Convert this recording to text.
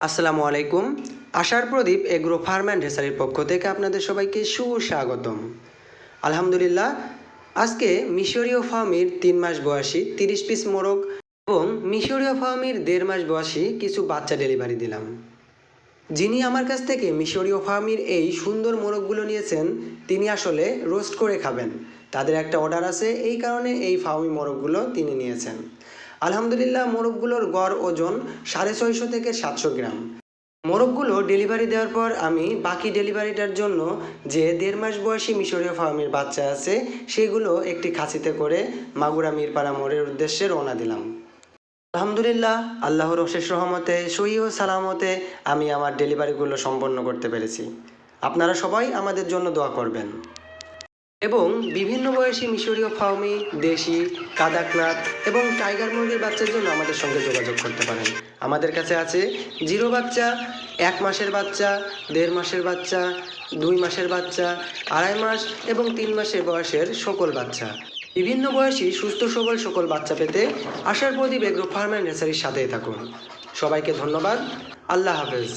আসসালামু আলাইকুম। Ashar Prodip agro farm and রেসারির পক্ষ থেকে আপনাদের সবাইকে সুস্বাগতম। আলহামদুলিল্লাহ, আজকে মিশরীয় ফার্মির তিন মাস বয়সী তিরিশ পিস মোরগ এবং মিশরীয় ফার্মির দেড় মাস বয়সী কিছু বাচ্চা ডেলিভারি দিলাম। যিনি আমার কাছ থেকে মিশরীয় ফার্মির এই সুন্দর মোরগগুলো নিয়েছেন, তিনি আসলে রোস্ট করে খাবেন। তাদের একটা অর্ডার আছে, এই কারণে এই ফার্মি মোরগগুলো তিনি নিয়েছেন। আলহামদুলিল্লাহ, মোরগগুলোর গড় ওজন সাড়ে ছয়শো থেকে সাতশো গ্রাম। মোরগগুলো ডেলিভারি দেওয়ার পর আমি বাকি ডেলিভারিটার জন্য যে দেড় মাস বয়সী মিশরীয় ফার্মের বাচ্চা আছে, সেগুলো একটি খাসিতে করে মাগুরা মিরপাড়া মোড়ের উদ্দেশ্যে রওনা দিলাম। আলহামদুলিল্লাহ, আল্লাহর অশেষ রহমতে, সহি ও সালামতে আমি আমার ডেলিভারিগুলো সম্পন্ন করতে পেরেছি। আপনারা সবাই আমাদের জন্য দোয়া করবেন। এবং বিভিন্ন বয়সী মিশরীয় ফার্মি দেশি কাদাকনাথ এবং টাইগার মুরগির বাচ্চার জন্য আমাদের সঙ্গে যোগাযোগ করতে পারেন। আমাদের কাছে আছে জিরো বাচ্চা, এক মাসের বাচ্চা, দেড় মাসের বাচ্চা, দুই মাসের বাচ্চা, আড়াই মাস এবং তিন মাসের বয়সের সকল বাচ্চা। বিভিন্ন বয়সী সুস্থ সবল সকল বাচ্চা পেতে Ashar Prodip agro farm and নেসারির সাথেই থাকুন। সবাইকে ধন্যবাদ। আল্লাহ হাফেজ।